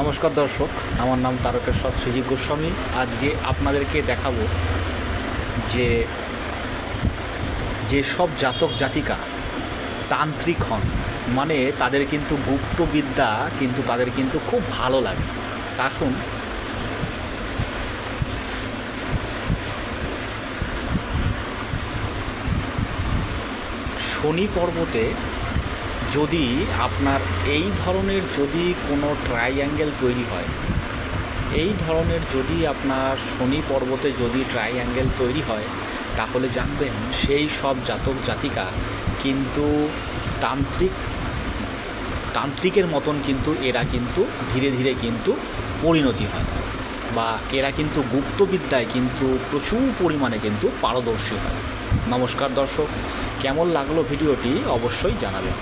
নমস্কার দর্শক, আমার নাম তারকেশ্বর শ্রীজি গোস্বামী। আজকে আপনাদেরকে দেখাবো যে যেসব জাতক জাতিকা তান্ত্রিক হন মানে তাদের কিন্তু গুপ্তবিদ্যা কিন্তু তাদের কিন্তু খুব ভালো লাগে। আসুন শনি পর্বতে যদি আপনার এই ধরনের যদি কোনো ট্রাইঅ্যাঙ্গেল তৈরি হয়, এই ধরনের যদি আপনার শনি পর্বতে যদি ট্রাইঅ্যাঙ্গেল তৈরি হয়, তাহলে জানবেন সেই সব জাতক জাতিকা কিন্তু তান্ত্রিক, তান্ত্রিকের মতন কিন্তু এরা কিন্তু ধীরে ধীরে কিন্তু পরিণতি হয় বা এরা কিন্তু গুপ্তবিদ্যায় কিন্তু প্রচুর পরিমাণে কিন্তু পারদর্শী হয়। নমস্কার দর্শক, কেমন লাগল ভিডিওটি অবশ্যই জানাবেন।